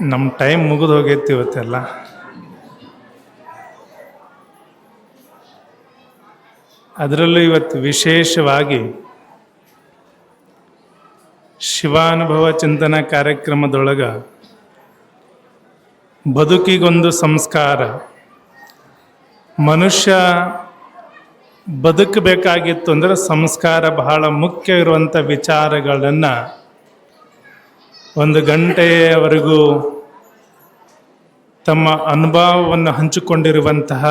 ನಮ್ಮ ಟೈಮ್ ಮುಗಿದು ಹೋಗೈತಿ ಇವತ್ತೆಲ್ಲ. ಅದರಲ್ಲೂ ಇವತ್ತು ವಿಶೇಷವಾಗಿ ಶಿವಾನುಭವ ಚಿಂತನ ಕಾರ್ಯಕ್ರಮದೊಳಗೆ ಬದುಕಿಗೊಂದು ಸಂಸ್ಕಾರ. ಮನುಷ್ಯ ಬದುಕಬೇಕಾಗಿತ್ತು ಅಂದರೆ ಸಂಸ್ಕಾರ ಬಹಳ ಮುಖ್ಯ ಇರುವಂಥ ವಿಚಾರಗಳನ್ನು ಒಂದು ಗಂಟೆಯವರೆಗೂ ತಮ್ಮ ಅನುಭವವನ್ನು ಹಂಚಿಕೊಂಡಿರುವಂತಹ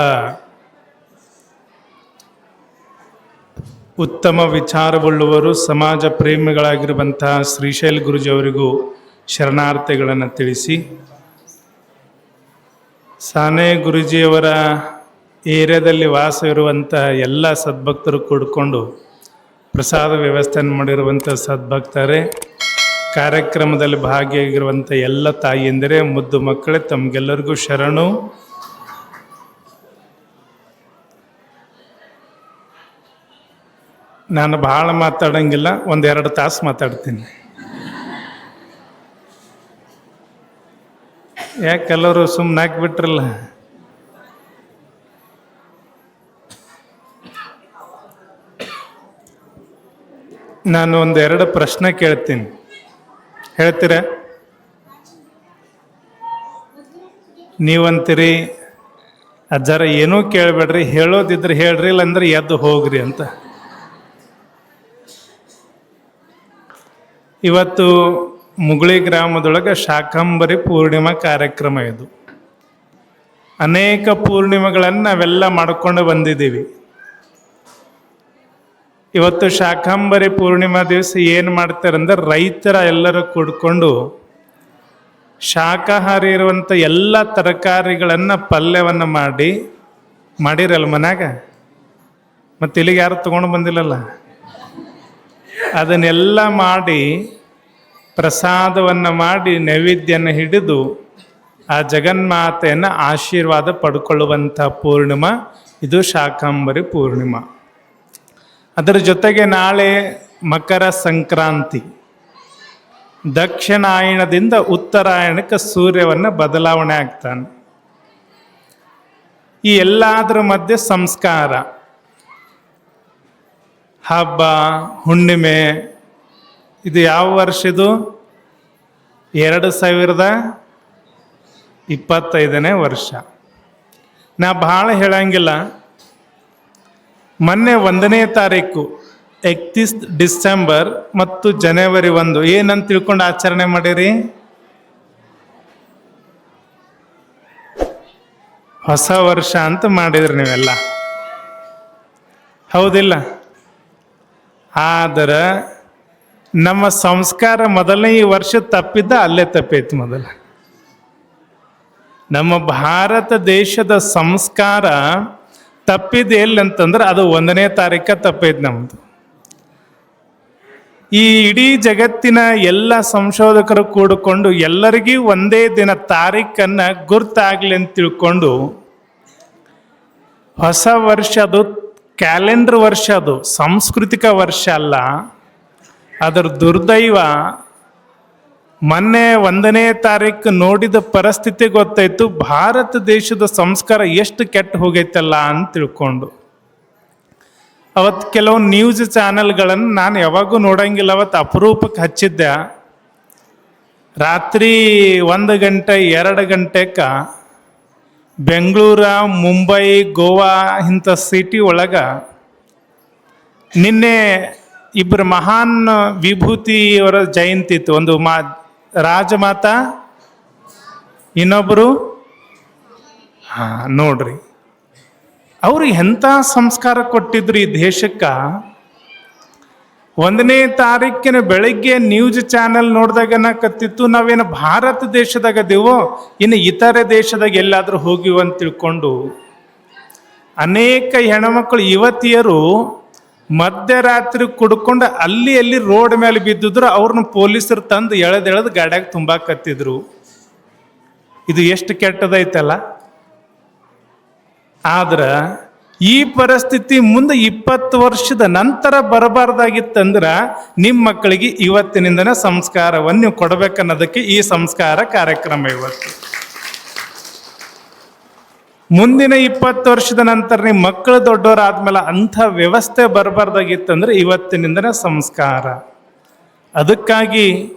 ಉತ್ತಮ ವಿಚಾರವುಳ್ಳವರು, ಸಮಾಜ ಪ್ರೇಮಿಗಳಾಗಿರುವಂತಹ ಶ್ರೀಶೈಲ್ ಗುರುಜಿಯವರಿಗೂ ಶರಣಾರ್ಥಿಗಳನ್ನು ತಿಳಿಸಿ. ಸಾನೆ ಗುರುಜಿಯವರ ಏರಿಯಾದಲ್ಲಿ ವಾಸವಿರುವಂತಹ ಎಲ್ಲ ಸದ್ಭಕ್ತರು ಕೂಡಿಕೊಂಡು ಪ್ರಸಾದ ವ್ಯವಸ್ಥೆಯನ್ನು ಮಾಡಿರುವಂಥ ಸದ್ಭಕ್ತರೇ ಕಾರ್ಯಕ್ರಮದಲ್ಲಿ ಭಾಗಿಯಾಗಿರುವಂಥ ಎಲ್ಲ ತಾಯಿಯಂದರೆ ಮುದ್ದು ಮಕ್ಕಳೇ, ತಮಗೆಲ್ಲರಿಗೂ ಶರಣು. ನಾನು ಭಾಳ ಮಾತಾಡೋಂಗಿಲ್ಲ, ಒಂದೆರಡು ತಾಸು ಮಾತಾಡ್ತೀನಿ. ಯಾಕೆಲ್ಲರೂ ಸುಮ್ಮನೆ ಹಾಕ್ಬಿಟ್ರಲ್ಲ? ನಾನು ಒಂದೆರಡು ಪ್ರಶ್ನೆ ಕೇಳ್ತೀನಿ. ಹೇಳ್ತೀರಾ? ನೀವಂತೀರಿ. ಅಜ್ಜಾರ, ಏನೂ ಕೇಳಬೇಡ್ರಿ, ಹೇಳೋದಿದ್ರೆ ಹೇಳ್ರಿ, ಇಲ್ಲಂದ್ರೆ ಎದ್ದು ಹೋಗ್ರಿ ಅಂತ. ಇವತ್ತು ಮುಗುಳಿ ಗ್ರಾಮದೊಳಗೆ ಶಾಕಂಬರಿ ಪೂರ್ಣಿಮಾ ಕಾರ್ಯಕ್ರಮ ಇದು. ಅನೇಕ ಪೂರ್ಣಿಮೆಗಳನ್ನು ನಾವೆಲ್ಲ ಮಾಡ್ಕೊಂಡು ಬಂದಿದ್ದೀವಿ. ಇವತ್ತು ಶಾಖಾಂಬರಿ ಪೂರ್ಣಿಮಾ ದಿವಸ ಏನು ಮಾಡ್ತಾರೆ ಅಂದ್ರೆ ರೈತರ ಎಲ್ಲರೂ ಕೂಡ್ಕೊಂಡು ಶಾಖಾಹಾರಿ ಇರುವಂಥ ಎಲ್ಲ ತರಕಾರಿಗಳನ್ನು ಪಲ್ಯವನ್ನು ಮಾಡಿ, ಮಾಡಿರಲ್ಲ ಮನ್ಯಾಗ? ಮತ್ತು ಇಲ್ಲಿಗೆ ಯಾರು ತೊಗೊಂಡು ಬಂದಿಲ್ಲಲ್ಲ? ಅದನ್ನೆಲ್ಲ ಮಾಡಿ ಪ್ರಸಾದವನ್ನು ಮಾಡಿ ನೈವೇದ್ಯನ ಹಿಡಿದು ಆ ಜಗನ್ಮಾತೆಯನ್ನು ಆಶೀರ್ವಾದ ಪಡ್ಕೊಳ್ಳುವಂಥ ಪೂರ್ಣಿಮಾ. ಇದು ಶಾಕಾಂಬರಿ ಪೂರ್ಣಿಮಾ. ಅದರ ಜೊತೆಗೆ ನಾಳೆ ಮಕರ ಸಂಕ್ರಾಂತಿ. ದಕ್ಷಿಣಾಯಣದಿಂದ ಉತ್ತರಾಯಣಕ್ಕೆ ಸೂರ್ಯವನ್ನು ಬದಲಾವಣೆ ಆಗ್ತಾನೆ. ಈ ಎಲ್ಲದರ ಮಧ್ಯೆ ಸಂಸ್ಕಾರ. ಹಬ್ಬ, ಹುಣ್ಣಿಮೆ, ಇದು ಯಾವ ವರ್ಷದು? ಎರಡು ಸಾವಿರದ ಇಪ್ಪತ್ತೈದನೇ ವರ್ಷ. ನಾ ಭಾಳ ಹೇಳಂಗಿಲ್ಲ. ಮೊನ್ನೆ ಒಂದನೇ ತಾರೀಕು ಎಕ್ತೀಸ್ ಡಿಸೆಂಬರ್ ಮತ್ತು ಜನವರಿ ಒಂದು. ಏನಂತ ತಿಳ್ಕೊಂಡು ಆಚರಣೆ ಮಾಡಿರಿ? ಹೊಸ ವರ್ಷ ಅಂತ ಮಾಡಿದ್ರಿ ನೀವೆಲ್ಲ. ಹೌದಿಲ್ಲ? ಆದರೆ ನಮ್ಮ ಸಂಸ್ಕಾರ ಮೊದಲನೇ ಈ ವರ್ಷ ತಪ್ಪಿದ್ದ ಅಲ್ಲೇ ತಪ್ಪೈತಿ ಮೊದಲ. ನಮ್ಮ ಭಾರತ ದೇಶದ ಸಂಸ್ಕಾರ ತಪ್ಪಿದ್ದು ಎಲ್ಲಿ ಅಂತಂದ್ರೆ ಅದು ಒಂದನೇ ತಾರೀಕ ತಪ್ಪಿದ್ದು ನಮ್ಮದು ಈ ಇಡೀ ಜಗತ್ತಿನ ಎಲ್ಲ ಸಂಶೋಧಕರು ಕೂಡಿಕೊಂಡು ಎಲ್ಲರಿಗೂ ಒಂದೇ ದಿನ ತಾರೀಖನ್ನು ಗುರ್ತಾಗಲಿ ಅಂತ ತಿಳ್ಕೊಂಡು ಹೊಸ ವರ್ಷ ಅದು, ಕ್ಯಾಲೆಂಡರ್ ವರ್ಷ ಅದು, ಸಾಂಸ್ಕೃತಿಕ ವರ್ಷ ಅಲ್ಲ, ಅದರ ದುರ್ದೈವ ಮೊನ್ನೆ ಒಂದನೇ ತಾರೀಕು ನೋಡಿದ ಪರಿಸ್ಥಿತಿ ಗೊತ್ತಾಯಿತು. ಭಾರತ ದೇಶದ ಸಂಸ್ಕಾರ ಎಷ್ಟು ಕೆಟ್ಟು ಹೋಗೈತಲ್ಲ ಅಂತ ತಿಳ್ಕೊಂಡು. ಅವತ್ತು ಕೆಲವು ನ್ಯೂಸ್ ಚಾನೆಲ್ಗಳನ್ನು ನಾನು ಯಾವಾಗೂ ನೋಡಂಗಿಲ್ಲ ಅವತ್ತು ಅಪರೂಪಕ್ಕೆ ಹಚ್ಚಿದ್ದೆ. ರಾತ್ರಿ ಒಂದು ಗಂಟೆ, ಎರಡು ಗಂಟೆಕ ಬೆಂಗಳೂರ, ಮುಂಬೈ, ಗೋವಾ ಇಂಥ ಸಿಟಿ ಒಳಗೆ ನಿನ್ನೆ ಇಬ್ಬರು ಮಹಾನ್ ವಿಭೂತಿಯವರ ಜಯಂತಿ ಇತ್ತು. ಒಂದು ಮಾ ರಾಜಮಾತಾ ಇನ್ನೊಬ್ಬರು ಹಾಂ, ನೋಡ್ರಿ. ಅವರು ಎಂಥ ಸಂಸ್ಕಾರ ಕೊಟ್ಟಿದ್ರು ಈ ದೇಶಕ್ಕೆ? ಒಂದನೇ ತಾರೀಕಿನ ಬೆಳಗ್ಗೆ ನ್ಯೂಸ್ ಚಾನೆಲ್ ನೋಡಿದಾಗ ಕತ್ತಿತ್ತು ನಾವೇನು ಭಾರತ ದೇಶದಾಗ ದೇವೋ ಇನ್ನು ಇತರೆ ದೇಶದಾಗ ಎಲ್ಲಾದರೂ ಹೋಗಿವಂತ ತಿಳ್ಕೊಂಡು? ಅನೇಕ ಹೆಣ್ಮಕ್ಳು ಯುವತಿಯರು ಮಧ್ಯರಾತ್ರಿ ಕುಡ್ಕೊಂಡು ಅಲ್ಲಿ ಅಲ್ಲಿ ರೋಡ್ ಮೇಲೆ ಬಿದ್ದಿದ್ರು ಅವ್ರನ್ನ ಪೊಲೀಸರು ತಂದು ಎಳೆದೆಳೆದು ಗಾಡ್ಯಾಗ ತುಂಬಾಕತ್ತಿದ್ರು. ಇದು ಎಷ್ಟು ಕೆಟ್ಟದೈತಲ್ಲ? ಆದ್ರೆ ಈ ಪರಿಸ್ಥಿತಿ ಮುಂದೆ ಇಪ್ಪತ್ತು ವರ್ಷದ ನಂತರ ಬರಬಾರ್ದಾಗಿತ್ತಂದ್ರೆ ನಿಮ್ಮ ಮಕ್ಕಳಿಗೆ ಇವತ್ತಿನಿಂದನೇ ಸಂಸ್ಕಾರವನ್ನು ನೀವು ಕೊಡ್ಬೇಕನ್ನೋದಕ್ಕೆ ಈ ಸಂಸ್ಕಾರ ಕಾರ್ಯಕ್ರಮ ಇವತ್ತು. ಮುಂದಿನ ಇಪ್ಪತ್ತು ವರ್ಷದ ನಂತರ ನಿಮ್ಮ ಮಕ್ಕಳು ದೊಡ್ಡವರಾದ್ಮೇಲೆ ಅಂಥ ವ್ಯವಸ್ಥೆ ಬರಬಾರ್ದಾಗಿತ್ತಂದ್ರೆ ಇವತ್ತಿನಿಂದನೇ ಸಂಸ್ಕಾರ. ಅದಕ್ಕಾಗಿ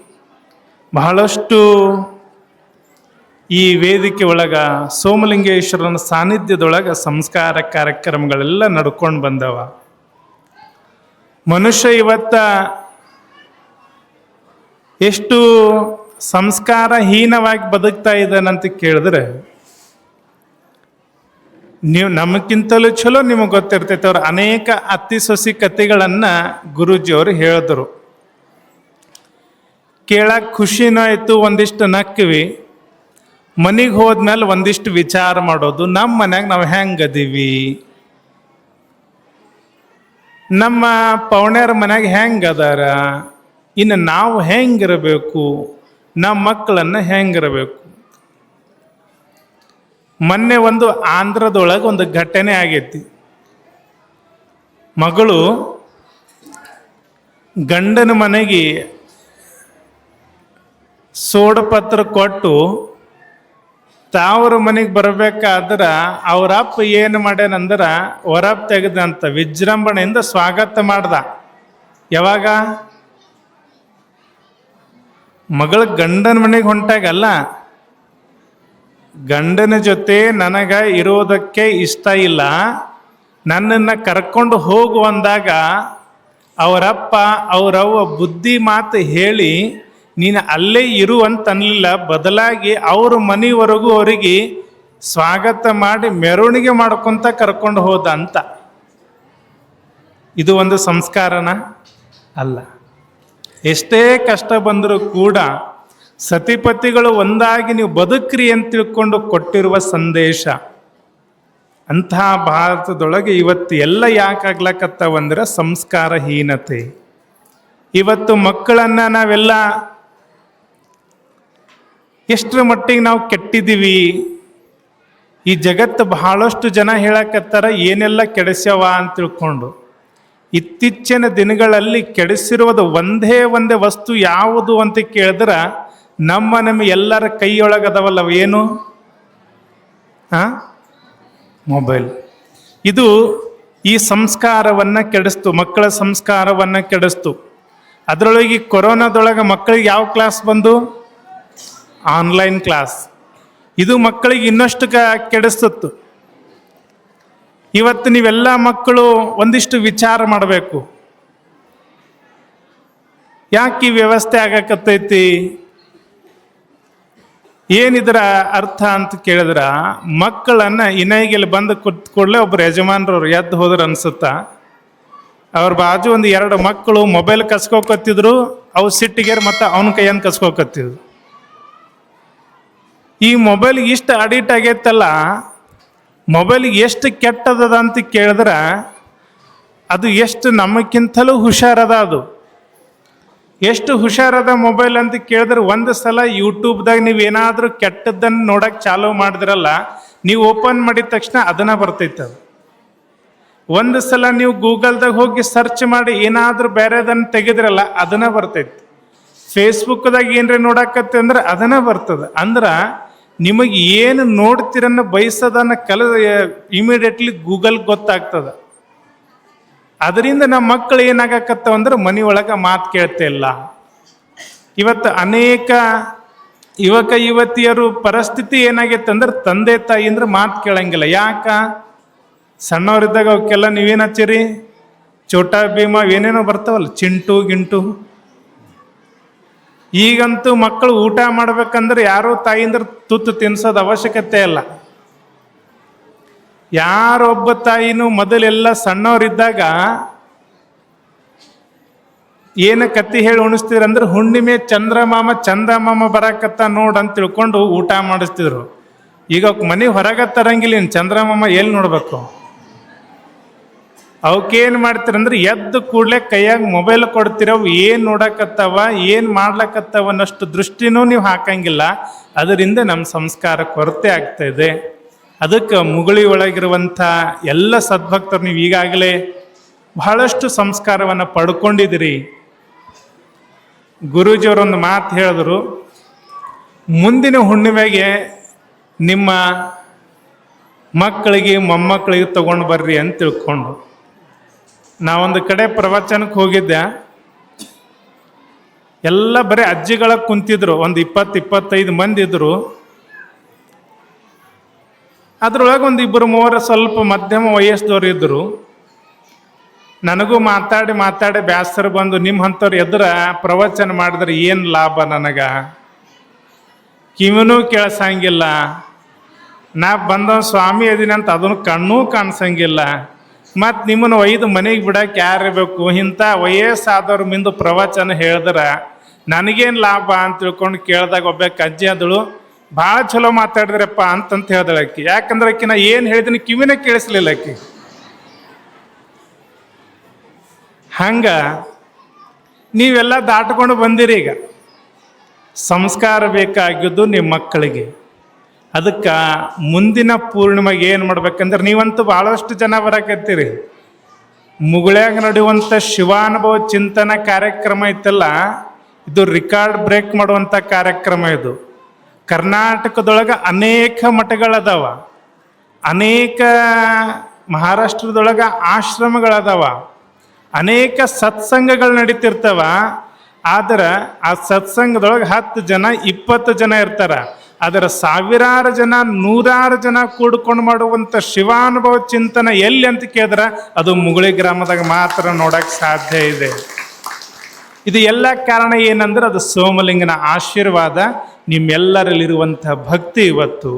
ಬಹಳಷ್ಟು ಈ ವೇದಿಕೆ ಒಳಗ ಸೋಮಲಿಂಗೇಶ್ವರನ ಸಾನ್ನಿಧ್ಯದೊಳಗ ಸಂಸ್ಕಾರ ಕಾರ್ಯಕ್ರಮಗಳೆಲ್ಲ ನಡ್ಕೊಂಡು ಬಂದವ. ಮನುಷ್ಯ ಇವತ್ತ ಎಷ್ಟು ಸಂಸ್ಕಾರಹೀನವಾಗಿ ಬದುಕ್ತಾ ಇದ್ದಾನಂತ ಕೇಳಿದ್ರೆ ನೀವು ನಮಗಿಂತಲೂ ಚಲೋ ನಿಮಗೆ ಗೊತ್ತಿರ್ತೈತೆ ಅವ್ರು ಅನೇಕ ಅತಿ ಸೊಸಿ ಕಥೆಗಳನ್ನ ಗುರೂಜಿಯವರು ಹೇಳಿದ್ರು. ಕೇಳಕ್ಕೆ ಖುಷಿನೂ ಆಯಿತು, ಒಂದಿಷ್ಟು ನಕ್ಕಿವಿ ಮನೆಗೆ ಹೋದ್ಮೇಲೆ ಒಂದಿಷ್ಟು ವಿಚಾರ ಮಾಡೋದು ನಮ್ಮ ಮನ್ಯಾಗ ನಾವು ಹೆಂಗ್ ಅದೀವಿ? ನಮ್ಮ ಪೌಣ್ಯರ ಮನ್ಯಾಗ ಹೆಂಗ್ ಅದಾರ? ಇನ್ನು ನಾವು ಹೆಂಗಿರಬೇಕು? ನಮ್ಮ ಮಕ್ಕಳನ್ನ ಹೆಂಗಿರಬೇಕು? ಮೊನ್ನೆ ಒಂದು ಆಂಧ್ರದೊಳಗೆ ಒಂದು ಘಟನೆ ಆಗೈತಿ. ಮಗಳು ಗಂಡನ ಮನೆಗೆ ಸೋಡಪತ್ರ ಕೊಟ್ಟು ತಾವ್ರ ಮನೆಗೆ ಬರ್ಬೇಕಾದ್ರ ಅವರಪ್ಪ ಏನು ಮಾಡ್ಯಾನಂದ್ರೆ ಹೊರಪ್ ತೆಗೆದಂತ ವಿಜೃಂಭಣೆಯಿಂದ ಸ್ವಾಗತ ಮಾಡ್ದ. ಯಾವಾಗ? ಮಗಳ ಗಂಡನ ಮನೆಗೆ ಹೊಂಟಾಗಲ್ಲ. ಗಂಡನ ಜೊತೆ ನನಗೆ ಇರೋದಕ್ಕೆ ಇಷ್ಟ ಇಲ್ಲ. ನನ್ನನ್ನು ಕರ್ಕೊಂಡು ಹೋಗು ಅಂದಾಗ ಅವರಪ್ಪ, ಅವರವ್ವ ಬುದ್ಧಿ ಮಾತು ಹೇಳಿ, ನೀನು ಅಲ್ಲೇ ಇರು ಅಂತ ಅನ್ನಲಿಲ್ಲ ಬದಲಾಗಿ ಅವ್ರ ಮನೆವರೆಗೂ ಅವರಿಗೆ ಸ್ವಾಗತ ಮಾಡಿ ಮೆರವಣಿಗೆ ಮಾಡ್ಕೊಂತ ಕರ್ಕೊಂಡು ಹೋದ ಅಂತ. ಇದು ಒಂದು ಸಂಸ್ಕಾರನ? ಅಲ್ಲ. ಎಷ್ಟೇ ಕಷ್ಟ ಬಂದರೂ ಕೂಡ ಸತಿಪತಿಗಳು ಒಂದಾಗಿ ನೀವು ಬದುಕ್ರಿ ಅಂತ ತಿಳ್ಕೊಂಡು ಕೊಟ್ಟಿರುವ ಸಂದೇಶ. ಅಂತಹ ಭಾರತದೊಳಗೆ ಇವತ್ತು ಎಲ್ಲ ಯಾಕಾಗ್ಲಕತ್ತವಂದ್ರೆ ಸಂಸ್ಕಾರಹೀನತೆ. ಇವತ್ತು ಮಕ್ಕಳನ್ನ ನಾವೆಲ್ಲ ಎಷ್ಟರ ಮಟ್ಟಿಗೆ ನಾವು ಕೆಟ್ಟಿದ್ದೀವಿ. ಈ ಜಗತ್ತು ಬಹಳಷ್ಟು ಜನ ಹೇಳಕತ್ತಾರ ಏನೆಲ್ಲ ಕೆಡಿಸ್ಯವ ಅಂತ ತಿಳ್ಕೊಂಡು. ಇತ್ತೀಚಿನ ದಿನಗಳಲ್ಲಿ ಕೆಡಿಸಿರುವುದು ಒಂದೇ ಒಂದೇ ವಸ್ತು ಯಾವುದು ಅಂತ ಕೇಳಿದ್ರ ನಮ್ಮ ನಮ್ಮ ಎಲ್ಲರ ಕೈಯೊಳಗದವಲ್ಲ ಏನು? ಹಾಂ ಮೊಬೈಲ್ ಇದು ಈ ಸಂಸ್ಕಾರವನ್ನು ಕೆಡಿಸ್ತು, ಮಕ್ಕಳ ಸಂಸ್ಕಾರವನ್ನು ಕೆಡಿಸ್ತು. ಅದರೊಳಗೆ ಕೊರೋನಾದೊಳಗೆ ಮಕ್ಕಳಿಗೆ ಯಾವ ಕ್ಲಾಸ್ ಬಂದು? ಆನ್ಲೈನ್ ಕ್ಲಾಸ್ ಇದು ಮಕ್ಕಳಿಗೆ ಇನ್ನಷ್ಟು ಕ ಕೆಡಿಸ್ತಿತ್ತು ಇವತ್ತು ನೀವೆಲ್ಲ ಮಕ್ಕಳು ಒಂದಿಷ್ಟು ವಿಚಾರ ಮಾಡಬೇಕು. ಯಾಕೆ ಈ ವ್ಯವಸ್ಥೆ ಆಗಕತ್ತೈತಿ? ಏನಿದ್ರ ಅರ್ಥ ಅಂತ ಕೇಳಿದ್ರ, ಮಕ್ಕಳನ್ನ ಇನಾಯಿಗೆಲ್ಲಿ ಬಂದು ಕೂತ್ ಕೂಡಲೇ ಒಬ್ರು ಯಜಮಾನ್ರವ್ರು ಎದ್ದು ಹೋದ್ರು ಅನ್ಸುತ್ತ. ಅವ್ರ ಬಾಜು ಒಂದು ಎರಡು ಮಕ್ಕಳು ಮೊಬೈಲ್ ಕಸ್ಕೋಕತ್ತಿದ್ರು, ಅವು ಸಿಟ್ಟಿಗೆರ್ ಮತ್ತು ಅವನ ಕೈಯನ್ನು ಕಸ್ಕೋಕತ್ತಿದ್ರು. ಈ ಮೊಬೈಲ್ ಇಷ್ಟು ಅಡಿಟ್ ಆಗೈತಲ್ಲ ಮೊಬೈಲ್ಗೆ ಎಷ್ಟು ಕೆಟ್ಟದದ ಅಂತ ಕೇಳಿದ್ರೆ, ಅದು ಎಷ್ಟು ನಮಗಿಂತಲೂ ಹುಷಾರದ ಅದು. ಎಷ್ಟು ಹುಷಾರದ ಮೊಬೈಲ್ ಅಂತ ಕೇಳಿದ್ರೆ ಒಂದು ಸಲ ಯೂಟ್ಯೂಬ್ದಾಗ ನೀವು ಏನಾದರೂ ಕೆಟ್ಟದ್ದನ್ನು ನೋಡಕ್ಕೆ ಚಾಲೂ ಮಾಡಿದ್ರಲ್ಲ, ನೀವು ಓಪನ್ ಮಾಡಿದ ತಕ್ಷಣ ಅದನ್ನ ಬರ್ತೈತೆ ಅದು. ಒಂದು ಸಲ ನೀವು ಗೂಗಲ್ದಾಗ ಹೋಗಿ ಸರ್ಚ್ ಮಾಡಿ ಏನಾದರೂ ಬೇರೆದನ್ನು ತೆಗೆದ್ರಲ್ಲ, ಅದನ್ನ ಬರ್ತೈತಿ. ಫೇಸ್ಬುಕ್ದಾಗ ಏನ್ರಿ ನೋಡಕತ್ತೆ ಅಂದ್ರೆ ಅದನ್ನ ಬರ್ತದೆ. ಅಂದ್ರೆ ನಿಮಗೆ ಏನು ನೋಡ್ತಿರನ್ನ ಬಯಸೋದನ್ನು ಕಲ ಇಮಿಡಿಯೇಟ್ಲಿ ಗೂಗಲ್ ಗೊತ್ತಾಗ್ತದೆ. ಅದರಿಂದ ನಮ್ಮ ಮಕ್ಕಳು ಏನಾಗಕತ್ತವ ಅಂದ್ರೆ ಮನೆ ಒಳಗೆ ಮಾತು ಕೇಳ್ತಾ ಇಲ್ಲ. ಇವತ್ತು ಅನೇಕ ಯುವಕ ಯುವತಿಯರು ಪರಿಸ್ಥಿತಿ ಏನಾಗೈತೆ ಅಂದ್ರೆ ತಂದೆ ತಾಯಿ ಅಂದ್ರೆ ಮಾತು ಕೇಳಂಗಿಲ್ಲ. ಯಾಕ? ಸಣ್ಣವರಿದ್ದಾಗ ಅವಕ್ಕೆಲ್ಲ ನೀವೇನು ಹಚ್ಚಿರಿ? ಚೋಟಾ ಭೀಮ ಏನೇನೋ ಬರ್ತಾವಲ್ಲ, ಚಿಂಟು, ಗಿಂಟು. ಈಗಂತೂ ಮಕ್ಕಳು ಊಟ ಮಾಡ್ಬೇಕಂದ್ರೆ ಯಾರೋ ತಾಯಿಂದ್ರೆ ತುತ್ತು ತಿನ್ಸೋದು ಅವಶ್ಯಕತೆ ಇಲ್ಲ. ಯಾರೊಬ್ಬ ತಾಯಿನೂ ಮೊದಲೆಲ್ಲ ಸಣ್ಣವರಿದ್ದಾಗ ಏನ ಕತ್ತಿ ಹೇಳಿ ಉಣಿಸ್ತಿದ್ರಂದ್ರೆ ಹುಣ್ಣಿಮೆ ಚಂದ್ರಮಾಮ ಚಂದ್ರಮಾಮ ಬರಾಕತ್ತ ನೋಡ್ ಅಂತ ತಿಳ್ಕೊಂಡು ಊಟ ಮಾಡಿಸ್ತಿದ್ರು. ಈಗ ಮನೆ ಹೊರಗೆ ತರಂಗಿಲ್ಲ ಚಂದ್ರಮಾಮ ಎಲ್ಲಿ ನೋಡ್ಬೇಕು? ಅವಕ್ಕೇನು ಮಾಡ್ತಿರಂದ್ರೆ ಎದ್ದು ಕೂಡಲೇ ಕೈಯಾಗ ಮೊಬೈಲ್ ಕೊಡ್ತಿರೋ ಏನು ನೋಡಕತ್ತವ, ಏನು ಮಾಡ್ಲಕತ್ತವ ಅನ್ನಷ್ಟು ದೃಷ್ಟಿನೂ ನೀವು ಹಾಕಂಗಿಲ್ಲ. ಅದರಿಂದ ನಮ್ಮ ಸಂಸ್ಕಾರ ಕೊರತೆ ಆಗ್ತಾ ಇದೆ. ಅದಕ್ಕೆ ಮುಗುಳಿ ಒಳಗಿರುವಂಥ ಎಲ್ಲ ಸದ್ಭಕ್ತರು ನೀವು ಈಗಾಗಲೇ ಬಹಳಷ್ಟು ಸಂಸ್ಕಾರವನ್ನು ಪಡ್ಕೊಂಡಿದ್ದೀರಿ. ಗುರೂಜಿಯವರೊಂದು ಮಾತು ಹೇಳಿದ್ರು, ಮುಂದಿನ ಹುಣ್ಣಿಮೆಗೆ ನಿಮ್ಮ ಮಕ್ಕಳಿಗೆ, ಮೊಮ್ಮಕ್ಕಳಿಗೆ ತಗೊಂಡು ಬರ್ರಿ ಅಂತ ತಿಳ್ಕೊಂಡು ನಾವೊಂದು ಕಡೆ ಪ್ರವಚನಕ್ಕೆ ಹೋಗಿದ್ದೆ. ಎಲ್ಲ ಬರೀ ಅಜ್ಜಿಗಳ ಕುಂತಿದ್ರು, ಒಂದು ಇಪ್ಪತ್ತು, ಇಪ್ಪತ್ತೈದು ಮಂದಿ ಇದ್ರು. ಅದ್ರೊಳಗೆ ಒಂದು ಇಬ್ಬರು ಮೂವರು ಸ್ವಲ್ಪ ಮಧ್ಯಮ ವಯಸ್ಸದವ್ರು ಇದ್ದರು ನನಗೂ ಮಾತಾಡಿ ಮಾತಾಡಿ ಬ್ಯಾಸರ ಬಂದು ನಿಮ್ಮ ಅಂಥವ್ರು ಎದುರ ಪ್ರವಚನ ಮಾಡಿದ್ರೆ ಏನು ಲಾಭ ನನಗೆ? ಕಿವಿನೂ ಕೇಳಿಸಂಗಿಲ್ಲ. ನಾ ಬಂದ ಸ್ವಾಮಿ ಅಂತ ಅದನ್ನು ಕಣ್ಣೂ ಕಾಣಿಸಂಗಿಲ್ಲ. ಮತ್ತು ನಿಮ್ಮನ್ನು ಒಯ್ದು ಮನೆಗೆ ಬಿಡಕ್ಕೆ ಯಾರು ಬೇಕು ಇಂಥ ವಯಸ್ಸಾದವ್ರ ಮುಂದೆ ಪ್ರವಚನ ಹೇಳಿದ್ರೆ ನನಗೇನು ಲಾಭ ಅಂತ ತಿಳ್ಕೊಂಡು ಕೇಳಿದಾಗ ಒಬ್ಬ ಕಜ್ಜಿ ಆದಳು ಭಾಳ ಚಲೋ ಮಾತಾಡಿದ್ರಪ್ಪ ಅಂತಂತ ಹೇಳ್ದಳ ಆಕಿ. ಯಾಕಂದ್ರೆ ಆಕಿ ನಾ ಏನು ಹೇಳಿದ್ದೀನಿ ಕಿವಿನ ಕೇಳಿಸ್ಲಿಲ್ಲ ಆಕಿ. ಹಂಗ ನೀವೆಲ್ಲ ದಾಟ್ಕೊಂಡು ಬಂದಿರಿ ಈಗ. ಸಂಸ್ಕಾರ ಬೇಕಾಗಿದ್ದು ನಿಮ್ಮ ಮಕ್ಕಳಿಗೆ. ಅದಕ್ಕೆ ಮುಂದಿನ ಪೂರ್ಣಿಮೆಗೆ ಏನು ಮಾಡ್ಬೇಕಂದ್ರೆ ನೀವಂತೂ ಭಾಳಷ್ಟು ಜನ ಬರಕತ್ತೀರಿ. ಮುಗುಳ್ಯಾಗ ನಡೆಯುವಂಥ ಶಿವಾನುಭವ ಚಿಂತನ ಕಾರ್ಯಕ್ರಮ ಇತ್ತಲ್ಲ ಇದು ರಿಕಾರ್ಡ್ ಬ್ರೇಕ್ ಮಾಡುವಂಥ ಕಾರ್ಯಕ್ರಮ ಇದು. ಕರ್ನಾಟಕದೊಳಗೆ ಅನೇಕ ಮಠಗಳದಾವ. ಅನೇಕ ಮಹಾರಾಷ್ಟ್ರದೊಳಗೆ ಆಶ್ರಮಗಳದಾವ. ಅನೇಕ ಸತ್ಸಂಗಗಳು ನಡೀತಿರ್ತಾವ. ಆದ್ರೆ ಆ ಸತ್ಸಂಗದೊಳಗೆ ಹತ್ತು ಜನ, ಇಪ್ಪತ್ತು ಜನ ಇರ್ತಾರ. ಅದರ ಸಾವಿರಾರು ಜನ, ನೂರಾರು ಜನ ಕೂಡ್ಕೊಂಡು ಮಾಡುವಂಥ ಶಿವಾನುಭವ ಚಿಂತನ ಎಲ್ಲಿ ಅಂತ ಕೇಳಿದ್ರೆ ಅದು ಮುಗುಳಿ ಗ್ರಾಮದಾಗ ಮಾತ್ರ ನೋಡಕ್ ಸಾಧ್ಯ ಇದೆ. ಇದು ಎಲ್ಲ ಕಾರಣ ಏನಂದ್ರೆ ಅದು ಸೋಮಲಿಂಗನ ಆಶೀರ್ವಾದ ನಿಮ್ಮೆಲ್ಲರಲ್ಲಿರುವಂಥ ಭಕ್ತಿ ಇವತ್ತು.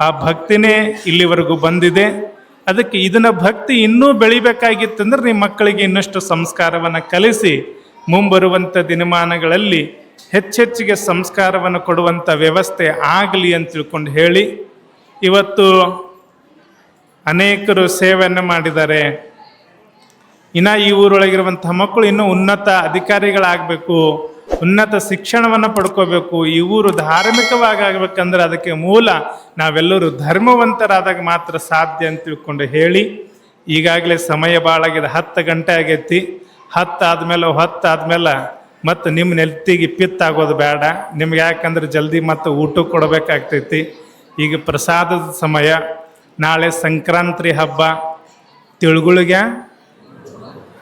ಆ ಭಕ್ತಿನೇ ಇಲ್ಲಿವರೆಗೂ ಬಂದಿದೆ. ಅದಕ್ಕೆ ಇದನ್ನ ಭಕ್ತಿ ಇನ್ನೂ ಬೆಳಿಬೇಕಾಗಿತ್ತಂದ್ರೆ ನಿಮ್ಮ ಮಕ್ಕಳಿಗೆ ಇನ್ನಷ್ಟು ಸಂಸ್ಕಾರವನ್ನು ಕಲಿಸಿ ಮುಂಬರುವಂಥ ದಿನಮಾನಗಳಲ್ಲಿ ಹೆಚ್ಚೆಚ್ಚಿಗೆ ಸಂಸ್ಕಾರವನ್ನು ಕೊಡುವಂಥ ವ್ಯವಸ್ಥೆ ಆಗಲಿ ಅಂತ ತಿಳ್ಕೊಂಡು ಹೇಳಿ. ಇವತ್ತು ಅನೇಕರು ಸೇವೆಯನ್ನು ಮಾಡಿದ್ದಾರೆ. ಇನ್ನು ಈ ಊರೊಳಗಿರುವಂಥ ಮಕ್ಕಳು ಇನ್ನೂ ಉನ್ನತ ಅಧಿಕಾರಿಗಳಾಗಬೇಕು, ಉನ್ನತ ಶಿಕ್ಷಣವನ್ನು ಪಡ್ಕೋಬೇಕು, ಈ ಊರು ಧಾರ್ಮಿಕವಾಗಿ ಆಗಬೇಕಂದ್ರೆ ಅದಕ್ಕೆ ಮೂಲ ನಾವೆಲ್ಲರೂ ಧರ್ಮವಂತರಾದಾಗ ಮಾತ್ರ ಸಾಧ್ಯ ಅಂತ ತಿಳ್ಕೊಂಡು ಹೇಳಿ, ಈಗಾಗಲೇ ಸಮಯ ಭಾಳಾಗಿದೆ ಹತ್ತು ಗಂಟೆ ಆಗೈತಿ. ಹತ್ತು ಆದಮೇಲೆ ಹತ್ತು ಆದಮೇಲೆ ಮತ್ತು ನಿಮ್ಮ ನೆಲ್ತಿಗೆ ಪಿತ್ತಾಗೋದು ಬೇಡ. ನಿಮ್ಗೆ ಯಾಕಂದ್ರೆ ಜಲ್ದಿ ಮತ್ತು ಊಟ ಕೊಡಬೇಕಾಗ್ತೈತಿ. ಈಗ ಪ್ರಸಾದದ ಸಮಯ, ನಾಳೆ ಸಂಕ್ರಾಂತಿ ಹಬ್ಬ, ತಿಳ್ಗುಳಿಗೆ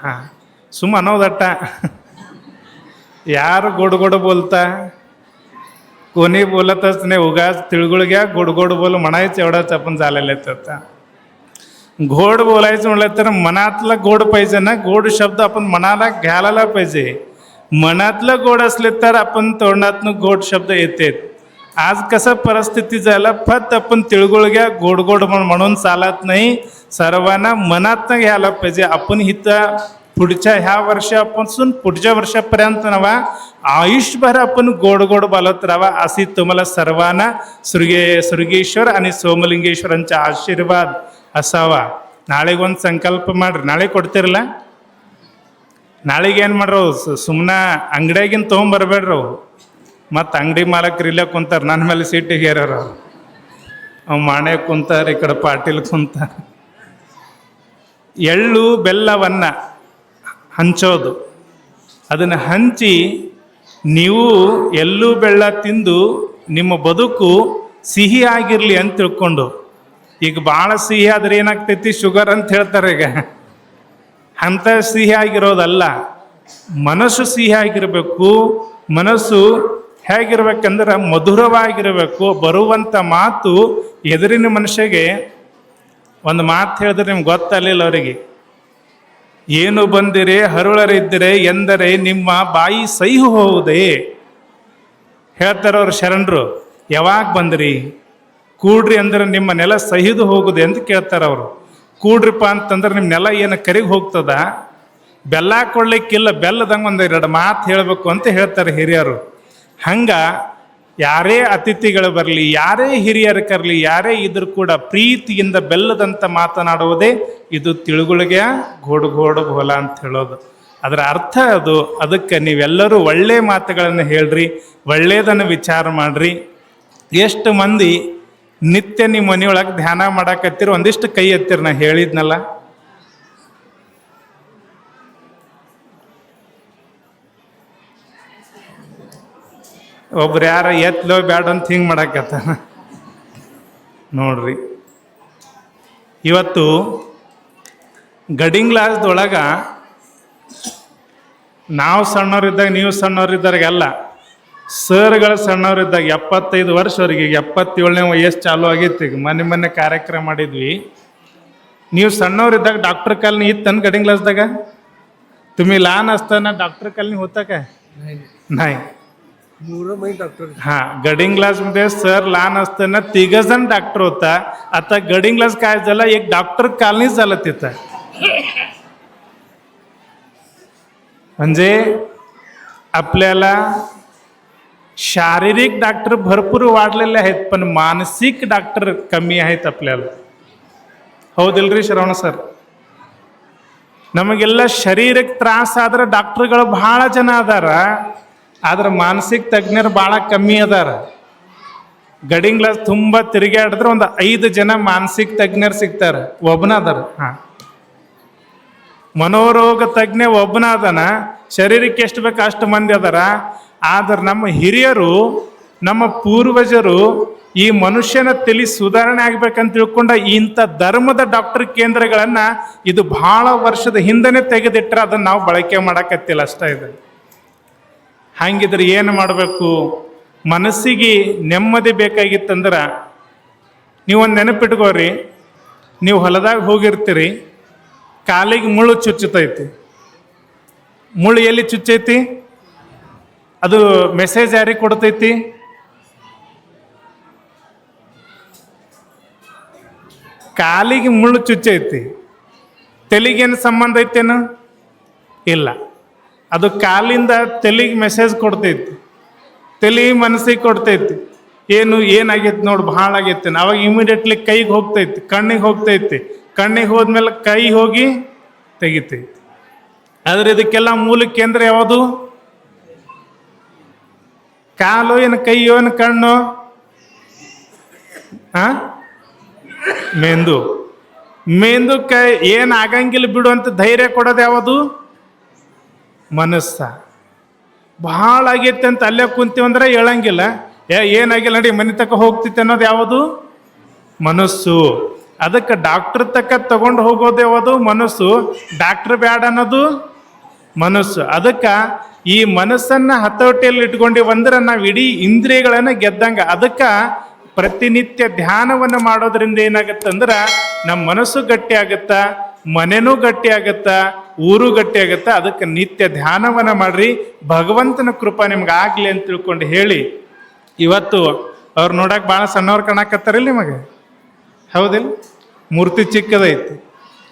ಹಾಂ ಸುಮ್ಮ ಅನ್ನೋದಟ್ಟ ಯಾರು गोड गोड बोलता कोणी बोलतच नाही उगाच तिळगुळ घ्या गोड गोड बोल म्हणायचं एवढंच आपण झालेलं आहे आता गोड बोलायचं म्हटलं तर मनातलं गोड पाहिजे ना गोड शब्द आपण मनाला घ्यायला पाहिजे मनातलं गोड असले तर आपण तोंडातनं गोड शब्द येतात आज कसं परिस्थिती झालं फक्त आपण तिळगुळ घ्या गोड गोड म्हण- म्हणून चालत नाही सर्वांना मनातनं घ्यायला पाहिजे आपण इथं पुढच्या ह्या वर्षापासून पुढच्या वर्षापर्यंत नवा आयुष्यभर आपण गोड गोड बोलत राहावा अशी तुम्हाला सर्वांना सुर्गे सुर्गेश्वर आणि ಸೋಮಲಿಂಗೇಶ್ವರಂಚ ಆಶೀರ್ವಾದ ಅಸಾವ ನಾಳೆಗೊಂದು ಸಂಕಲ್ಪ ಮಾಡ್ರಿ ನಾಳೆ ಕೊಡ್ತಿರಲ್ಲ ನಾಳೆಗೆ ಏನು ಮಾಡ್ರು ಸುಮ್ಮನೆ ಅಂಗಡಿಯಾಗಿನ ತೊಗೊಂಬರ್ಬೇಡ್ರಿ ಅವು ಮತ್ತು ಅಂಗಡಿ ಮಾಲಕರು ಇಲ್ಲೇ ಕುಂತಾರ ನನ್ನ ಮೇಲೆ ಸೀಟಿಗೆ ಅವ್ರು. ಅವ್ ಮಾಣೆ ಕುಂತಾರೆ, ಈ ಕಡೆ ಪಾಟೀಲ್ ಕುಂತಾರೆ. ಎಳ್ಳು, ಬೆಲ್ಲವನ್ನು ಹಂಚೋದು. ಅದನ್ನು ಹಂಚಿ ನೀವು ಎಳ್ಳು ಬೆಲ್ಲ ತಿಂದು ನಿಮ್ಮ ಬದುಕು ಸಿಹಿ ಆಗಿರಲಿ ಅಂತ ತಿಳ್ಕೊಂಡು, ಈಗ ಭಾಳ ಸಿಹಿ ಆದ್ರೆ ಏನಾಗ್ತೈತಿ? ಶುಗರ್ ಅಂತ ಹೇಳ್ತಾರೆ ಈಗ. ಅಂಥ ಸಿಹಿ ಆಗಿರೋದಲ್ಲ, ಮನಸ್ಸು ಸಿಹಿ ಆಗಿರಬೇಕು, ಮನಸ್ಸು ಹೇಗಿರ್ಬೇಕಂದ್ರೆ ಮಧುರವಾಗಿರಬೇಕು ಬರುವಂಥ ಮಾತು ಎದುರಿನ ಮನುಷ್ಯಗೆ ಒಂದು ಮಾತು ಹೇಳಿದ್ರೆ ನಿಮ್ಗೆ ಗೊತ್ತಲ್ಲಿಲ್ಲ ಅವರಿಗೆ. ಏನು ಬಂದಿರಿ, ಹರುಳರಿದ್ದರೆ ಎಂದರೆ ನಿಮ್ಮ ಬಾಯಿ ಸಹಿ ಹೋವುದೇ. ಹೇಳ್ತಾರೆ ಅವ್ರು ಶರಣರು, ಯಾವಾಗ ಬಂದ್ರಿ? ಕೂಡ್ರಿ ಅಂದ್ರೆ ನಿಮ್ಮ ನೆಲ ಸಹಿದು ಹೋಗುದೆ ಅಂತ ಕೇಳ್ತಾರೆ ಅವರು. ಕೂಡ್ರಿಪ್ಪ ಅಂತಂದ್ರೆ ನಿಮ್ಮ ನೆಲ ಏನು ಕರಿಗ್ ಹೋಗ್ತದ? ಬೆಲ್ಲ ಕೊಡ್ಲಿಕ್ಕಿಲ್ಲ, ಬೆಲ್ಲದಂಗೆ ಒಂದು ಎರಡು ಮಾತು ಹೇಳಬೇಕು ಅಂತ ಹೇಳ್ತಾರೆ ಹಿರಿಯರು. ಹಂಗ ಯಾರೇ ಅತಿಥಿಗಳು ಬರಲಿ, ಯಾರೇ ಹಿರಿಯರು ಕರಲಿ, ಯಾರೇ ಇದ್ರೂ ಕೂಡ ಪ್ರೀತಿಯಿಂದ ಬೆಲ್ಲದಂತ ಮಾತನಾಡುವುದೇ ಇದು ತಿಳುಗುಳಿಗೆ ಗೋಡು ಗೋಡು ಬೋಲ ಅಂತ ಹೇಳೋದು. ಅದರ ಅರ್ಥ ಅದು. ಅದಕ್ಕೆ ನೀವೆಲ್ಲರೂ ಒಳ್ಳೆ ಮಾತುಗಳನ್ನು ಹೇಳ್ರಿ ಒಳ್ಳೆಯದನ್ನು ವಿಚಾರ ಮಾಡ್ರಿ. ಎಷ್ಟು ಮಂದಿ ನಿತ್ಯ ನಿಮ್ಮ ಮನೆಯೊಳಗೆ ಧ್ಯಾನ ಮಾಡಾಕತ್ತೀರಿ, ಒಂದಿಷ್ಟು ಕೈ ಎತ್ತಿರ, ನಾ ಹೇಳಿದ್ನಲ್ಲ. ಒಬ್ರು ಯಾರ ಎತ್ಲೋ ಬ್ಯಾಡ ಅಂತ ಹಿಂಗೆ ಮಾಡಾಕತ್ತ ನೋಡ್ರಿ. ಇವತ್ತು ಗಡಿಂಗ್ಲಾಸ್ದೊಳಗೆ ನಾವು ಸಣ್ಣವರಿದ್ದಾಗ ನೀವು ಸಣ್ಣವರಿದ್ದಾಗೆಲ್ಲ ಸರ್ಗಳು ಸಣ್ಣವರಿದ್ದಾಗ ಎಪ್ಪತ್ತೈದು ವರ್ಷವ್ರಿಗೆ ಎಪ್ಪತ್ತೇಳನೇ ವಯಸ್ಸು ಚಾಲೂ ಆಗಿತ್ತು ಈಗ ಮೊನ್ನೆ ಮೊನ್ನೆ ಕಾರ್ಯಕ್ರಮ ಮಾಡಿದ್ವಿ. ನೀವು ಸಣ್ಣವರಿದ್ದಾಗ ಡಾಕ್ಟರ್ ಕಾಲನಿ ಇತ್ತನ್ ಗಡಿಂಗ್ಲಾಸ್ದಾಗ ತುಮಿ ಲಾನ್ ಅಸ್ತಾನ ಡಾಕ್ಟರ್ ಕಾಲನಿ ಹೋತಾಕ? ನಾಯಿ. नाही मुलं माहीत डॉक्टर हा गडिंग क्लास मध्ये सर लहान असताना तिघ जण डॉक्टर होता आता गडिंग क्लास काय झाला एक डॉक्टर कालनीच झालं तिथं म्हणजे आपल्याला शारीरिक डॉक्टर भरपूर वाढलेले आहेत पण मानसिक डॉक्टर कमी आहेत आपल्याला ಹೌದಿಲ್ರಿ ಶ್ರವಣ ಸರ್ ನಮಗೆಲ್ಲ ಶರೀರಕ್ಕೆ ತ್ರಾಸ ಆದ್ರೆ ಡಾಕ್ಟರ್ಗಳು ಬಹಳ ಜನ ಅದಾರ ಆದ್ರೆ ಮಾನಸಿಕ ತಜ್ಞರು ಭಾಳ ಕಮ್ಮಿ ಅದಾರ. ಗಡಿಂಗ್ಲಾಸ್ ತುಂಬ ತಿರುಗಾಡಿದ್ರೆ ಒಂದು ಐದು ಜನ ಮಾನಸಿಕ ತಜ್ಞರು ಸಿಗ್ತಾರೆ. ಒಬ್ಬನ ಅದಾರ. ಹಾಂ. ಮನೋರೋಗ ತಜ್ಞ ಒಬ್ಬನ ಅದನ. ಶರೀರಕ್ಕೆ ಎಷ್ಟು ಬೇಕು ಅಷ್ಟು ಮಂದಿ ಅದಾರ. ಆದ್ರೆ ನಮ್ಮ ಹಿರಿಯರು, ನಮ್ಮ ಪೂರ್ವಜರು ಈ ಮನುಷ್ಯನ ತಲೆ ಸುಧಾರಣೆ ಆಗ್ಬೇಕಂತ ತಿಳ್ಕೊಂಡ ಇಂಥ ಧರ್ಮದ ಡಾಕ್ಟರ್ ಕೇಂದ್ರಗಳನ್ನ ಇದು ಬಹಳ ವರ್ಷದ ಹಿಂದನೆ ತೆಗೆದಿಟ್ರೆ ಅದನ್ನ ನಾವು ಬಳಕೆ ಮಾಡಕತ್ತಿಲ್ಲ ಅಷ್ಟೇ ಇದೆ. ಹಂಗಿದ್ರೆ ಏನು ಮಾಡಬೇಕು? ಮನಸ್ಸಿಗೆ ನೆಮ್ಮದಿ ಬೇಕಾಗಿತ್ತಂದ್ರೆ ನೀವೊಂದು ನೆನಪಿಟ್ಕೋರಿ ನೀವು ಹೊಲದಾಗ ಹೋಗಿರ್ತೀರಿ. ಕಾಲಿಗೆ ಮುಳ್ಳು ಚುಚ್ಚುತ್ತೈತಿ ಮುಳ್ಳು ಎಲ್ಲಿ ಚುಚ್ಚೈತಿ? ಅದು ಮೆಸೇಜ್ ಯಾರಿಗೆ ಕೊಡ್ತೈತಿ? ಕಾಲಿಗೆ ಮುಳ್ಳು ಚುಚ್ಚೈತಿ. ತಲೆಗೇನು ಸಂಬಂಧ ಐತೇನು? ಇಲ್ಲ. ಅದು ಕಾಲಿಂದ ತಲೆಗೆ ಮೆಸೇಜ್ ಕೊಡ್ತೈತಿ. ತಲೆ ಮನಸ್ಸಿಗೆ ಕೊಡ್ತೈತಿ. ಏನು, ಏನಾಗೈತಿ ನೋಡಿ, ಭಾಳ ಆಗೈತಿ ಅವಾಗ ಇಮಿಡಿಯೇಟ್ಲಿ ಕೈಗೆ ಹೋಗ್ತೈತಿ, ಕಣ್ಣಿಗೆ ಹೋಗ್ತೈತಿ. ಕಣ್ಣಿಗೆ ಹೋದ್ಮೇಲೆ ಕೈ ಹೋಗಿ ತೆಗಿತೈತಿ. ಆದ್ರೆ ಇದಕ್ಕೆಲ್ಲ ಮೂಲ ಕೇಂದ್ರ ಯಾವುದು? ಕಾಲು ಏನು ಕೈಯೋ ಏನು ಕಣ್ಣು? ಹಾ ಮೆಂದು. ಮೆಂದು ಕೈ, ಏನು ಆಗಂಗಿಲ್ಲ ಬಿಡು ಅಂತ ಧೈರ್ಯ ಕೊಡೋದು ಯಾವುದು? ಮನಸ್ಸ. ಭಾಳ ಆಗೈತೆ ಅಂತ ಅಲ್ಲೇ ಕುಂತೀವಂದ್ರೆ ಹೇಳಂಗಿಲ್ಲ. ಏ, ಏನಾಗಿಲ್ಲ ನಡಿ, ಮನೆ ತಕ್ಕ ಹೋಗ್ತಿತ್ತು ಅನ್ನೋದು ಯಾವುದು? ಮನಸ್ಸು. ಅದಕ್ಕೆ ಡಾಕ್ಟರ್ ತಕ್ಕ ತಗೊಂಡು ಹೋಗೋದು ಯಾವುದು? ಮನಸ್ಸು. ಡಾಕ್ಟರ್ ಬ್ಯಾಡ ಅನ್ನೋದು ಮನಸ್ಸು. ಅದಕ್ಕೆ ಈ ಮನಸ್ಸನ್ನು ಹತೋಟಿಯಲ್ಲಿ ಇಟ್ಕೊಂಡಿವಿ ಅಂದ್ರೆ ನಾವು ಇಡೀ ಇಂದ್ರಿಯಗಳನ್ನು ಗೆದ್ದಂಗೆ. ಅದಕ್ಕೆ ಪ್ರತಿನಿತ್ಯ ಧ್ಯಾನವನ್ನು ಮಾಡೋದ್ರಿಂದ ಏನಾಗತ್ತಂದ್ರೆ ನಮ್ಮ ಮನಸ್ಸು ಗಟ್ಟಿ ಆಗತ್ತ ಮನೆನೂ ಗಟ್ಟಿ ಆಗತ್ತ ಊರು ಗಟ್ಟಿ ಆಗತ್ತ. ಅದಕ್ಕೆ ನಿತ್ಯ ಧ್ಯಾನವನ್ನ ಮಾಡ್ರಿ. ಭಗವಂತನ ಕೃಪಾ ನಿಮ್ಗೆ ಆಗಲಿ ಅಂತ ತಿಳ್ಕೊಂಡು ಹೇಳಿ. ಇವತ್ತು ಅವ್ರು ನೋಡಕ್ಕೆ ಭಾಳ ಸಣ್ಣವ್ರು ಕಾಣಕತ್ತಾರಿಲ್ಲ ನಿಮಗೆ? ಹೌದಿಲ್ಲ? ಮೂರ್ತಿ ಚಿಕ್ಕದೈತಿ.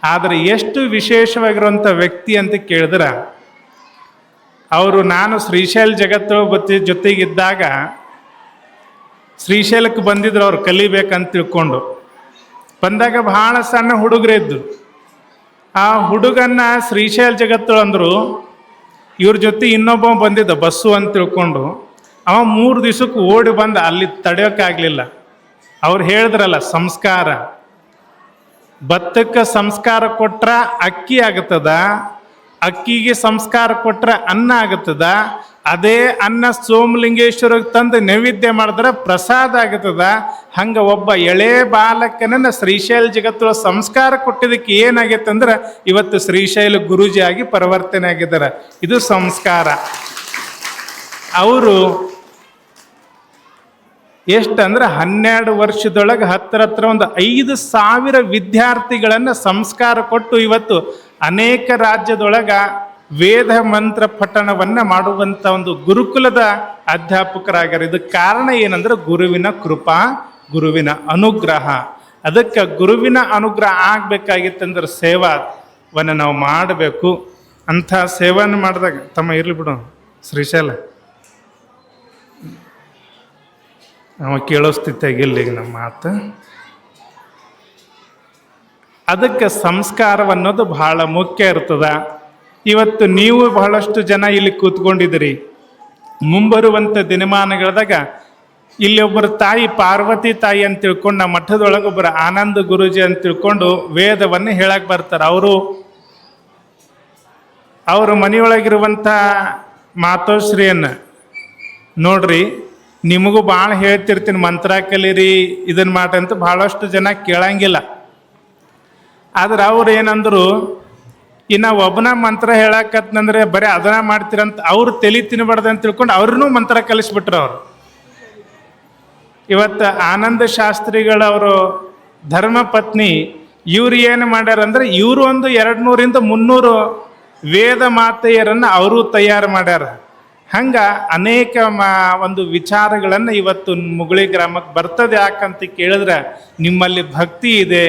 ಆದರೆ ಎಷ್ಟು ವಿಶೇಷವಾಗಿರುವಂಥ ವ್ಯಕ್ತಿ ಅಂತ ಕೇಳಿದ್ರೆ, ಅವರು ನಾನು ಶ್ರೀಶೈಲ ಜಗತ್ತು ಬತ್ತಿ ಜೊತೆಗಿದ್ದಾಗ ಶ್ರೀಶೈಲಕ್ಕೆ ಬಂದಿದ್ರು ಅವ್ರು ಕಲಿಬೇಕಂತ ತಿಳ್ಕೊಂಡು. ಬಂದಾಗ ಬಹಳ ಸಣ್ಣ ಹುಡುಗರೇ ಇದ್ದು ಆ ಹುಡುಗನ್ನ ಶ್ರೀಶೈಲ್ ಜಗತ್ತು ಅಂದರು. ಇವ್ರ ಜೊತೆ ಇನ್ನೊಬ್ಬ ಬಂದಿದ್ದ ಬಸ್ಸು ಅಂತ ತಿಳ್ಕೊಂಡು. ಅವ ಮೂರು ದಿವಸಕ್ಕೆ ಓಡಿ ಬಂದ ಅಲ್ಲಿ ತಡೆಯೋಕ್ಕಾಗಲಿಲ್ಲ ಅವ್ರು ಹೇಳಿದ್ರಲ್ಲ, ಸಂಸ್ಕಾರ. ಭತ್ತಕ್ಕೆ ಸಂಸ್ಕಾರ ಕೊಟ್ರ ಅಕ್ಕಿ ಆಗತ್ತದ, ಅಕ್ಕಿಗೆ ಸಂಸ್ಕಾರ ಕೊಟ್ರ ಅನ್ನ ಆಗತ್ತದ ಅದೇ ಅನ್ನ ಸೋಮಲಿಂಗೇಶ್ವರಿಗೆ ತಂದು ನೈವೇದ್ಯ ಮಾಡಿದ್ರೆ ಪ್ರಸಾದ ಆಗ್ತದ ಹಂಗ ಒಬ್ಬ ಎಳೆ ಬಾಲಕನನ್ನ ಶ್ರೀಶೈಲ ಜಗತ್ತು ಸಂಸ್ಕಾರ ಕೊಟ್ಟಿದ್ದಕ್ಕೆ ಏನಾಗೈತೆ ಅಂದ್ರೆ ಇವತ್ತು ಶ್ರೀಶೈಲ ಗುರೂಜಿ ಆಗಿ ಪರಿವರ್ತನೆ ಆಗಿದ್ದಾರೆ. ಇದು ಸಂಸ್ಕಾರ. ಅವರು ಎಷ್ಟಂದ್ರೆ ಹನ್ನೆರಡು ವರ್ಷದೊಳಗೆ ಹತ್ರ ಹತ್ರ ಒಂದು ಐದು ಸಾವಿರ ವಿದ್ಯಾರ್ಥಿಗಳನ್ನು ಸಂಸ್ಕಾರ ಕೊಟ್ಟು ಇವತ್ತು ಅನೇಕ ರಾಜ್ಯದೊಳಗ ವೇದ ಮಂತ್ರ ಪಠಣವನ್ನ ಮಾಡುವಂತ ಒಂದು ಗುರುಕುಲದ ಅಧ್ಯಾಪಕರಾಗ್ಯಾರ. ಇದಕ್ಕೆ ಕಾರಣ ಏನಂದ್ರೆ ಗುರುವಿನ ಕೃಪಾ, ಗುರುವಿನ ಅನುಗ್ರಹ. ಅದಕ್ಕೆ ಗುರುವಿನ ಅನುಗ್ರಹ ಆಗ್ಬೇಕಾಗಿತ್ತಂದ್ರೆ ಸೇವಾವನ್ನು ನಾವು ಮಾಡಬೇಕು. ಅಂಥ ಸೇವೆಯನ್ನು ಮಾಡಿದಾಗ, ತಮ್ಮ ಇರ್ಲಿ ಬಿಡು, ಶ್ರೀಶೈಲ. ನಾವು ಕೇಳೋ ಸ್ಥಿತಿಯಾಗಿಲ್ಲ ಈಗ ನಮ್ಮ ಮಾತು. ಅದಕ್ಕೆ ಸಂಸ್ಕಾರ ಅನ್ನೋದು ಬಹಳ ಮುಖ್ಯ ಇರ್ತದ. ಇವತ್ತು ನೀವು ಬಹಳಷ್ಟು ಜನ ಇಲ್ಲಿ ಕೂತ್ಕೊಂಡಿದ್ದೀರಿ. ಮುಂಬರುವಂಥ ದಿನಮಾನಗಳದಾಗ ಇಲ್ಲಿ ಒಬ್ಬರು ತಾಯಿ ಪಾರ್ವತಿ ತಾಯಿ ಅಂತ ತಿಳ್ಕೊಂಡು ನಮ್ಮ ಮಠದೊಳಗೆ ಒಬ್ಬರು ಆನಂದ ಗುರುಜಿ ಅಂತ ತಿಳ್ಕೊಂಡು ವೇದವನ್ನು ಹೇಳಕ್ಕೆ ಬರ್ತಾರೆ. ಅವರು ಅವ್ರ ಮನೆಯೊಳಗಿರುವಂಥ ಮಾತೋಶ್ರೀಯನ್ನು ನೋಡ್ರಿ, ನಿಮಗೂ ಭಾಳ ಹೇಳ್ತಿರ್ತೀನಿ ಮಂತ್ರ ಕಲೀರಿ ಇದನ್ನ ಮಾಡ್ರಿ ಅಂತ ಭಾಳಷ್ಟು ಜನ ಕೇಳಂಗಿಲ್ಲ. ಆದ್ರೆ ಅವ್ರು ಏನಂದ್ರು ಇನ್ನು ಒಬ್ಬನ ಮಂತ್ರ ಹೇಳಕತ್ನಂದ್ರೆ ಬರೀ ಅದನ್ನ ಮಾಡ್ತೀರಂತ ಅವ್ರು ತಲೆ ತಿನ್ಬಾರ್ದು ಅಂತ ತಿಳ್ಕೊಂಡು ಅವ್ರನ್ನೂ ಮಂತ್ರ ಕಲಿಸ್ಬಿಟ್ರು ಅವರು. ಇವತ್ತು ಆನಂದ ಶಾಸ್ತ್ರಿಗಳವರು ಧರ್ಮ ಪತ್ನಿ, ಇವ್ರು ಏನು ಮಾಡ್ಯಾರಂದ್ರೆ ಇವರು ಒಂದು ಎರಡು ನೂರಿಂದ ಮುನ್ನೂರು ವೇದ ಮಾತೆಯರನ್ನು ಅವರು ತಯಾರು ಮಾಡ್ಯಾರ. ಹಂಗ ಅನೇಕ ಮಾ ಒಂದು ವಿಚಾರಗಳನ್ನು ಇವತ್ತು ಮುಗುಳಿ ಗ್ರಾಮಕ್ಕೆ ಬರ್ತದೆ ಯಾಕಂತ ಕೇಳಿದ್ರೆ ನಿಮ್ಮಲ್ಲಿ ಭಕ್ತಿ ಇದೆ,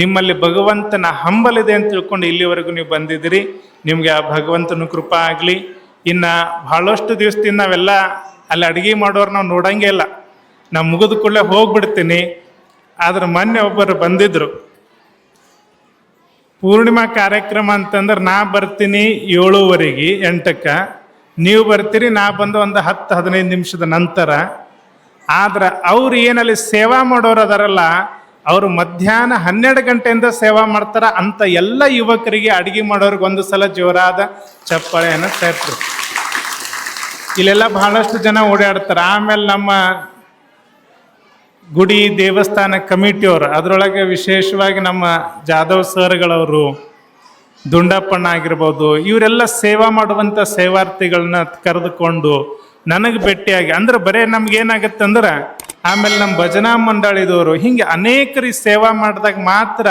ನಿಮ್ಮಲ್ಲಿ ಭಗವಂತನ ಹಂಬಲಿದೆ ಅಂತ ತಿಳ್ಕೊಂಡು ಇಲ್ಲಿವರೆಗೂ ನೀವು ಬಂದಿದ್ದೀರಿ. ನಿಮಗೆ ಆ ಭಗವಂತನ ಕೃಪಾ ಆಗಲಿ. ಇನ್ನು ಭಾಳಷ್ಟು ದಿವಸದಿಂದ ನಾವೆಲ್ಲ ಅಲ್ಲಿ ಅಡುಗೆ ಮಾಡೋರು ನಾವು ನೋಡೋಂಗೇ ಇಲ್ಲ. ನಾವು ಮುಗಿದ ಕೂಡಲೇ ಹೋಗ್ಬಿಡ್ತೀನಿ. ಆದ್ರೆ ಮೊನ್ನೆ ಒಬ್ಬರು ಬಂದಿದ್ರು. ಪೂರ್ಣಿಮಾ ಕಾರ್ಯಕ್ರಮ ಅಂತಂದ್ರೆ ನಾ ಬರ್ತೀನಿ ಏಳುವರೆಗೆ, ಎಂಟಕ್ಕೆ. ನೀವು ಬರ್ತೀರಿ, ನಾ ಬಂದು ಒಂದು ಹತ್ತು, ಹದಿನೈದು ನಿಮಿಷದ ನಂತರ. ಆದ್ರೆ ಅವ್ರು ಏನಲ್ಲಿ ಸೇವಾ ಮಾಡೋರು ಅದಾರಲ್ಲ, ಅವರು ಮಧ್ಯಾಹ್ನ ಹನ್ನೆರಡು ಗಂಟೆಯಿಂದ ಸೇವಾ ಮಾಡ್ತಾರ ಅಂತ ಎಲ್ಲ ಯುವಕರಿಗೆ ಅಡಿಗೆ ಮಾಡೋರಿಗೆ ಒಂದು ಸಲ ಜೋರಾದ ಚಪ್ಪಾಳೆಯನ್ನು ಸೇರ್ತರು. ಇಲ್ಲೆಲ್ಲ ಬಹಳಷ್ಟು ಜನ ಓಡಾಡ್ತಾರೆ. ಆಮೇಲೆ ನಮ್ಮ ಗುಡಿ ದೇವಸ್ಥಾನ ಕಮಿಟಿಯವರು, ಅದರೊಳಗೆ ವಿಶೇಷವಾಗಿ ನಮ್ಮ ಜಾಧವ್ ಸರ್ಗಳವರು ದುಂಡಪ್ಪಣ್ಣ ಆಗಿರ್ಬೋದು ಇವರೆಲ್ಲ ಸೇವಾ ಮಾಡುವಂಥ ಸೇವಾರ್ಥಿಗಳನ್ನ ಕರೆದುಕೊಂಡು ನನಗೆ ಭೇಟಿಯಾಗಿ, ಅಂದ್ರೆ ಬರೇ ನಮ್ಗೆ ಏನಾಗತ್ತೆ ಅಂದ್ರೆ, ಆಮೇಲೆ ನಮ್ಮ ಭಜನಾ ಮಂಡಳಿದವರು ಹಿಂಗೆ ಅನೇಕರಿಗೆ ಸೇವಾ ಮಾಡಿದಾಗ ಮಾತ್ರ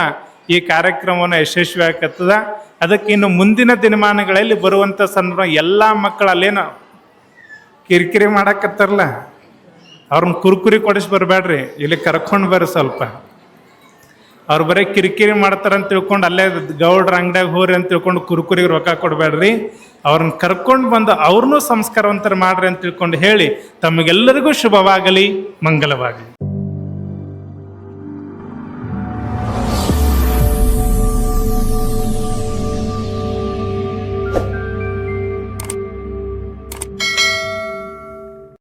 ಈ ಕಾರ್ಯಕ್ರಮವನ್ನು ಯಶಸ್ವಿ ಆಗತ್ತದ ಅದಕ್ಕೆ ಇನ್ನು ಮುಂದಿನ ದಿನಮಾನಗಳಲ್ಲಿ ಬರುವಂಥ ಸಂದರ್ಭ ಎಲ್ಲ ಮಕ್ಕಳಲ್ಲೇನು ಕಿರಿಕಿರಿ ಮಾಡಕತ್ತಾರಲ್ಲ? ಅವ್ರನ್ನ ಕುರ್ಕುರಿ ಕೊಡಿಸಿ ಬರಬೇಡ್ರಿ, ಇಲ್ಲಿ ಕರ್ಕೊಂಡು ಬರ್ರಿ ಸ್ವಲ್ಪ. ಅವ್ರು ಬರೀ ಕಿರಿಕಿರಿ ಮಾಡ್ತಾರೆ ಅಂತ ತಿಳ್ಕೊಂಡು ಅಲ್ಲೇ ಗೌಡ್ರ ಅಂಗಡಿಯಾಗ ಹೋರಿ ಅಂತ ತಿಳ್ಕೊಂಡು ಕುರುಕುರಿಗೆ ರೊಕ್ಕ ಕೊಡಬೇಡ್ರಿ ಅವ್ರನ್ನ ಕರ್ಕೊಂಡು ಬಂದು ಅವ್ರನ್ನೂ ಸಂಸ್ಕಾರವಂತರ ಮಾಡ್ರಿ ಅಂತ ತಿಳ್ಕೊಂಡು ಹೇಳಿ ತಮಗೆಲ್ಲರಿಗೂ ಶುಭವಾಗಲಿ, ಮಂಗಲವಾಗಲಿ.